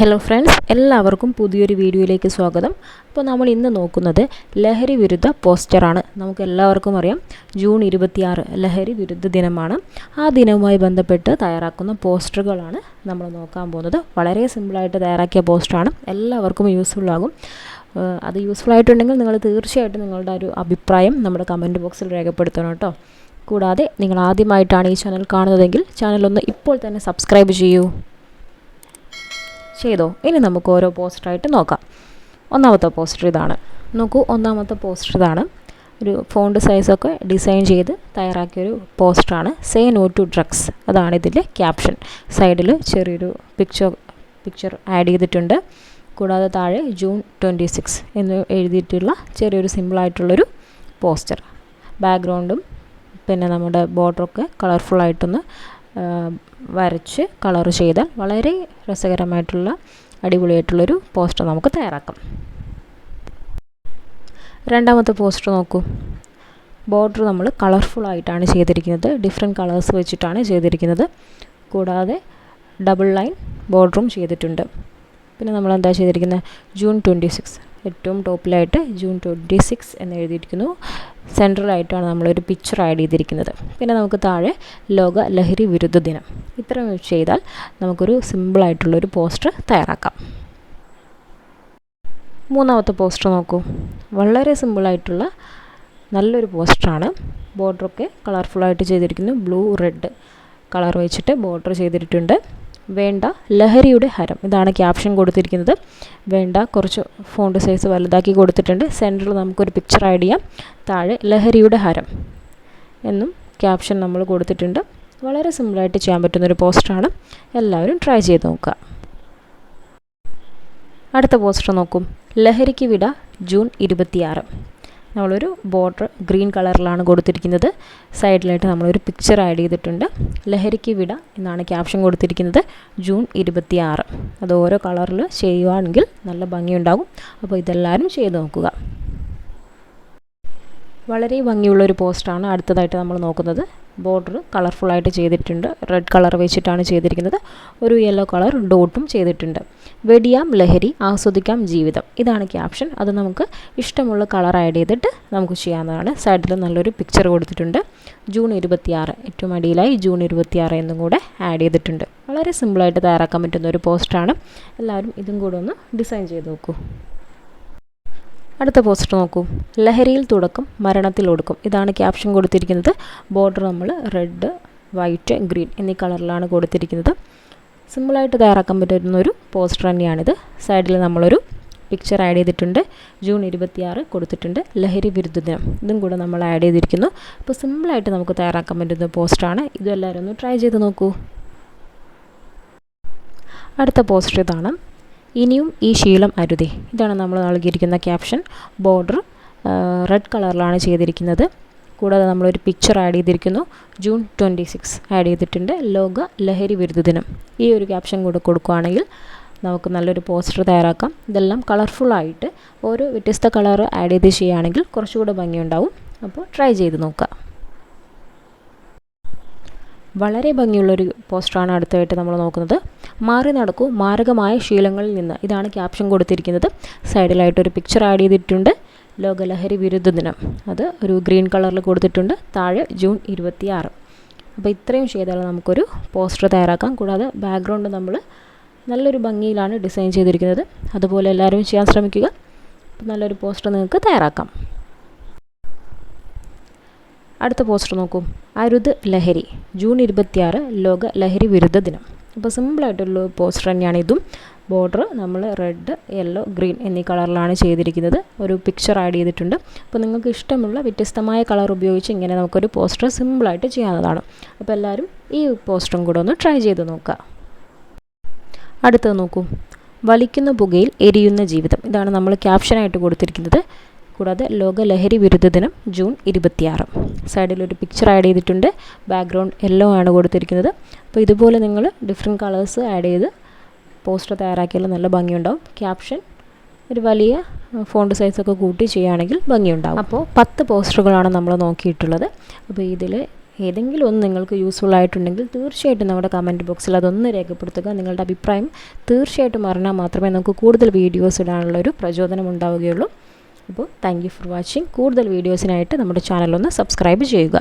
Hello friends എല്ലാവർക്കും പുതിയൊരു വീഡിയോയിലേക്ക് സ്വാഗതം. അപ്പോൾ നമ്മൾ ഇന്ന് നോക്കുന്നത് ലഹരി വിരുദ്ധ പോസ്റ്ററാണ് നമുക്ക് എല്ലാവർക്കും അറിയാം ജൂൺ ഇരുപത്തിയാറ് ലഹരി വിരുദ്ധ ദിനമാണ്. ആ ദിനവുമായി ബന്ധപ്പെട്ട് തയ്യാറാക്കുന്ന പോസ്റ്ററുകളാണ് നമ്മൾ നോക്കാൻ പോകുന്നത്. വളരെ സിമ്പിളായിട്ട് തയ്യാറാക്കിയ പോസ്റ്ററാണ് എല്ലാവർക്കും യൂസ്ഫുൾ ആകും. അത് യൂസ്ഫുൾ ആയിട്ടുണ്ടെങ്കിൽ നിങ്ങൾ തീർച്ചയായിട്ടും നിങ്ങളുടെ ഒരു അഭിപ്രായം നമ്മുടെ കമന്റ് ബോക്സിൽ രേഖപ്പെടുത്തണം കേട്ടോ. കൂടാതെ നിങ്ങൾ ആദ്യമായിട്ടാണ് ഈ ചാനൽ കാണുന്നതെങ്കിൽ ചാനലൊന്ന് ഇപ്പോൾ തന്നെ സബ്സ്ക്രൈബ് ചെയ്യൂ. ചെയ്തോ? ഇനി നമുക്ക് ഓരോ പോസ്റ്ററായിട്ട് നോക്കാം. ഒന്നാമത്തെ പോസ്റ്റർ ഇതാണ്. നോക്കൂ ഒന്നാമത്തെ പോസ്റ്റർ ഇതാണ്. ഒരു ഫോണ്ട് സൈസൊക്കെ ഡിസൈൻ ചെയ്ത് തയ്യാറാക്കിയൊരു പോസ്റ്ററാണ് സേ നോ ടു ഡ്രഗ്സ് അതാണ് ഇതിന്റെ ക്യാപ്ഷൻ സൈഡിൽ ചെറിയൊരു പിക്ചർ പിക്ചർ ആഡ് ചെയ്തിട്ടുണ്ട്. കൂടാതെ താഴെ ജൂൺ ട്വന്റി സിക്സ് എന്ന് എഴുതിയിട്ടുള്ള ചെറിയൊരു സിമ്പിളായിട്ടുള്ളൊരു പോസ്റ്റർ ബാക്ക്ഗ്രൗണ്ടും പിന്നെ നമ്മുടെ ബോർഡറൊക്കെ കളർഫുള്ളായിട്ടൊന്ന് വരച്ച് കളർ ചെയ്താൽ വളരെ രസകരമായിട്ടുള്ള അടിപൊളിയായിട്ടുള്ളൊരു പോസ്റ്റർ നമുക്ക് തയ്യാറാക്കാം. രണ്ടാമത്തെ പോസ്റ്റർ നോക്കൂ. ബോർഡർ നമ്മൾ കളർഫുൾ ആയിട്ടാണ് ചെയ്തിരിക്കുന്നത്. ഡിഫറെന്റ് കളേഴ്സ് വെച്ചിട്ടാണ് ചെയ്തിരിക്കുന്നത്. കൂടാതെ ഡബിൾ ലൈൻ ബോർഡറും ചെയ്തിട്ടുണ്ട്. പിന്നെ നമ്മൾ എന്താ ചെയ്തിരിക്കുന്നത്? June twenty six. ഏറ്റവും ടോപ്പിലായിട്ട് ജൂൺ ട്വന്റി സിക്സ് എന്ന് എഴുതിയിരിക്കുന്നു. സെൻട്രലായിട്ടാണ് നമ്മളൊരു പിക്ചർ ആഡ് ചെയ്തിരിക്കുന്നത്. പിന്നെ നമുക്ക് താഴെ ലോക ലഹരി വിരുദ്ധ ദിനം. ഇത്രയും ചെയ്താൽ നമുക്കൊരു സിമ്പിളായിട്ടുള്ളൊരു പോസ്റ്റർ തയ്യാറാക്കാം. മൂന്നാമത്തെ പോസ്റ്റർ നോക്കൂ. വളരെ സിമ്പിളായിട്ടുള്ള നല്ലൊരു പോസ്റ്ററാണ് ബോർഡറൊക്കെ കളർഫുള്ളായിട്ട് ചെയ്തിരിക്കുന്നു. ബ്ലൂ റെഡ് കളർ വെച്ചിട്ട് ബോർഡർ ചെയ്തിട്ടുണ്ട്. വേണ്ട ലഹരിയുടെ ഹരം. ഇതാണ് ക്യാപ്ഷൻ കൊടുത്തിരിക്കുന്നത്. വേണ്ട കുറച്ച് ഫോണ്ട് സൈസ് വലുതാക്കി കൊടുത്തിട്ടുണ്ട്. സെന്ററിൽ നമുക്കൊരു പിക്ചർ ആഡ് ചെയ്യാം. താഴെ ലഹരിയുടെ ഹരം എന്നും ക്യാപ്ഷൻ നമ്മൾ കൊടുത്തിട്ടുണ്ട്. വളരെ സിമ്പിളായിട്ട് ചെയ്യാൻ പറ്റുന്നൊരു പോസ്റ്ററാണ് എല്ലാവരും ട്രൈ ചെയ്ത് നോക്കുക. അടുത്ത പോസ്റ്റർ നോക്കും. ലഹരിക്ക് വിട ജൂൺ ഇരുപത്തിയാറ്. നമ്മളൊരു ബോർഡർ ഗ്രീൻ കളറിലാണ് കൊടുത്തിരിക്കുന്നത്. സൈഡിലായിട്ട് നമ്മളൊരു പിക്ചർ ആഡ് ചെയ്തിട്ടുണ്ട്. ലഹരിക്ക് വിട എന്നാണ് ക്യാപ്ഷൻ കൊടുത്തിരിക്കുന്നത്. ജൂൺ ഇരുപത്തിയാറ്. അത് ഓരോ കളറിൽ ചെയ്യുകയാണെങ്കിൽ നല്ല ഭംഗിയുണ്ടാകും. അപ്പോൾ ഇതെല്ലാവരും ചെയ്ത് നോക്കുക. വളരെ ഭംഗിയുള്ളൊരു പോസ്റ്റാണ് അടുത്തതായിട്ട് നമ്മൾ നോക്കുന്നത്. ബോർഡർ കളർഫുള്ളായിട്ട് ചെയ്തിട്ടുണ്ട്. റെഡ് കളർ വെച്ചിട്ടാണ് ചെയ്തിരിക്കുന്നത്. ഒരു യെല്ലോ കളർ ഡോട്ടും ചെയ്തിട്ടുണ്ട്. വെടിയാം ലഹരി ആസ്വദിക്കാം ജീവിതം. ഇതാണ് ക്യാപ്ഷൻ. അത് നമുക്ക് ഇഷ്ടമുള്ള കളർ ആഡ് ചെയ്തിട്ട് നമുക്ക് ചെയ്യാവുന്നതാണ്. സൈഡിൽ നല്ലൊരു പിക്ചർ കൊടുത്തിട്ടുണ്ട്. ജൂൺ ഇരുപത്തിയാറ്. ഏറ്റവും അടിയിലായി ജൂൺ ഇരുപത്തിയാറ് എന്നും കൂടെ ആഡ് ചെയ്തിട്ടുണ്ട്. വളരെ സിമ്പിളായിട്ട് തയ്യാറാക്കാൻ പറ്റുന്ന ഒരു പോസ്റ്റാണ് എല്ലാവരും ഇതും കൂടെ ഒന്ന് ഡിസൈൻ ചെയ്ത് നോക്കൂ. അടുത്ത പോസ്റ്റർ നോക്കൂ. ലഹരിയിൽ തുടക്കം മരണത്തിൽ ഒടുക്കും. ഇതാണ് ക്യാപ്ഷൻ കൊടുത്തിരിക്കുന്നത്. ബോർഡർ നമ്മൾ റെഡ് വൈറ്റ് ഗ്രീൻ എന്നീ കളറിലാണ് കൊടുത്തിരിക്കുന്നത്. സിമ്പിളായിട്ട് തയ്യാറാക്കാൻ പറ്റുന്ന ഒരു പോസ്റ്റർ തന്നെയാണിത്. സൈഡിൽ നമ്മളൊരു പിക്ചർ ആഡ് ചെയ്തിട്ടുണ്ട്. ജൂൺ ഇരുപത്തിയാറ് കൊടുത്തിട്ടുണ്ട്. ലഹരി വിരുദ്ധ ദിനം. ഇതും കൂടെ നമ്മൾ ആഡ് ചെയ്തിരിക്കുന്നു. അപ്പോൾ സിമ്പിളായിട്ട് നമുക്ക് തയ്യാറാക്കാൻ പറ്റുന്ന പോസ്റ്ററാണ് ഇതും എല്ലാവരും ഒന്ന് ട്രൈ ചെയ്ത് നോക്കൂ. അടുത്ത പോസ്റ്റർ ഇതാണ്. ഇനിയും ഈ ശീലം അരുതേ. ഇതാണ് നമ്മൾ നൽകിയിരിക്കുന്ന ക്യാപ്ഷൻ. ബോർഡർ റെഡ് കളറിലാണ് ചെയ്തിരിക്കുന്നത്. കൂടാതെ നമ്മളൊരു പിക്ചർ ആഡ് ചെയ്തിരിക്കുന്നു. ജൂൺ ട്വന്റി സിക്സ് ആഡ് ചെയ്തിട്ടുണ്ട്. ലോക ലഹരി വിരുദ്ധ ദിനം. ഈ ഒരു ക്യാപ്ഷൻ കൂടെ കൊടുക്കുകയാണെങ്കിൽ നമുക്ക് നല്ലൊരു പോസ്റ്റർ തയ്യാറാക്കാം. ഇതെല്ലാം കളർഫുള്ളായിട്ട് ഓരോ വ്യത്യസ്ത കളർ ആഡ് ചെയ്ത് ചെയ്യുകയാണെങ്കിൽ കുറച്ചുകൂടെ ഭംഗിയുണ്ടാവും. അപ്പോൾ ട്രൈ ചെയ്ത് നോക്കുക. വളരെ ഭംഗിയുള്ളൊരു പോസ്റ്ററാണ് അടുത്തായിട്ട് നമ്മൾ നോക്കുന്നത്. മാറി നടക്കൂ മാരകമായ ശീലങ്ങളിൽ നിന്ന്. ഇതാണ് ക്യാപ്ഷൻ കൊടുത്തിരിക്കുന്നത്. സൈഡിലായിട്ടൊരു പിക്ചർ ആഡ് ചെയ്തിട്ടുണ്ട്. ലോകലഹരി വിരുദ്ധ ദിനം. അത് ഒരു ഗ്രീൻ കളറിൽ കൊടുത്തിട്ടുണ്ട്. താഴെ ജൂൺ ഇരുപത്തിയാറ്. അപ്പോൾ ഇത്രയും ചെയ്താൽ നമുക്കൊരു പോസ്റ്റർ തയ്യാറാക്കാം. കൂടാതെ ബാക്ക്ഗ്രൗണ്ട് നമ്മൾ നല്ലൊരു ഭംഗിയിലാണ് ഡിസൈൻ ചെയ്തിരിക്കുന്നത്. അതുപോലെ എല്ലാവരും ചെയ്യാൻ ശ്രമിക്കുക. നല്ലൊരു പോസ്റ്റർ നിങ്ങൾക്ക് തയ്യാറാക്കാം. അടുത്ത പോസ്റ്റർ നോക്കൂ. അരുത് ലഹരി. ജൂൺ ഇരുപത്തിയാറ് ലോക ലഹരി വിരുദ്ധ ദിനം. അപ്പോൾ സിമ്പിളായിട്ടുള്ള പോസ്റ്റർ തന്നെയാണ് ഇതും. ബോർഡർ നമ്മൾ റെഡ് യെല്ലോ ഗ്രീൻ എന്നീ കളറിലാണ് ചെയ്തിരിക്കുന്നത്. ഒരു പിക്ചർ ആഡ് ചെയ്തിട്ടുണ്ട്. അപ്പോൾ നിങ്ങൾക്ക് ഇഷ്ടമുള്ള വ്യത്യസ്തമായ കളർ ഉപയോഗിച്ച് ഇങ്ങനെ നമുക്കൊരു പോസ്റ്റർ സിമ്പിളായിട്ട് ചെയ്യാവുന്നതാണ്. അപ്പോൾ എല്ലാവരും ഈ പോസ്റ്ററും കൂടെ ഒന്ന് ട്രൈ ചെയ്ത് നോക്കുക. അടുത്തത് നോക്കൂ. വലിക്കുന്ന പുകയിൽ എരിയുന്ന ജീവിതം. ഇതാണ് നമ്മൾ ക്യാപ്ഷനായിട്ട് കൊടുത്തിരിക്കുന്നത്. കൂടാതെ ലോക ലഹരി വിരുദ്ധ ദിനം ജൂൺ ഇരുപത്തിയാറ്. സൈഡിൽ ഒരു പിക്ചർ ആഡ് ചെയ്തിട്ടുണ്ട്. ബാക്ക്ഗ്രൗണ്ട് യെല്ലോ ആണ് കൊടുത്തിരിക്കുന്നത്. അപ്പോൾ ഇതുപോലെ നിങ്ങൾ ഡിഫറെന്റ് കളേഴ്സ് ആഡ് ചെയ്ത് പോസ്റ്റർ തയ്യാറാക്കിയാൽ നല്ല ഭംഗിയുണ്ടാവും. ക്യാപ്ഷൻ ഒരു വലിയ ഫോണ്ട് സൈസൊക്കെ കൂട്ടി ചെയ്യുകയാണെങ്കിൽ ഭംഗിയുണ്ടാവും. അപ്പോൾ പത്ത് പോസ്റ്ററുകളാണ് നമ്മൾ നോക്കിയിട്ടുള്ളത്. അപ്പോൾ ഇതിൽ ഏതെങ്കിലും ഒന്ന് നിങ്ങൾക്ക് യൂസ്ഫുൾ ആയിട്ടുണ്ടെങ്കിൽ തീർച്ചയായിട്ടും നമ്മുടെ കമന്റ് ബോക്സിൽ അതൊന്ന് രേഖപ്പെടുത്തുക. നിങ്ങളുടെ അഭിപ്രായം തീർച്ചയായിട്ടും അറിഞ്ഞാൽ മാത്രമേ നമുക്ക് കൂടുതൽ വീഡിയോസ് ഇടാനുള്ളൊരു പ്രചോദനം ഉണ്ടാവുകയുള്ളൂ. അപ്പോൾ താങ്ക് ഫോർ വാച്ചിങ് കൂടുതൽ വീഡിയോസിനായിട്ട് നമ്മുടെ ചാനലൊന്ന് സബ്സ്ക്രൈബ് ചെയ്യുക.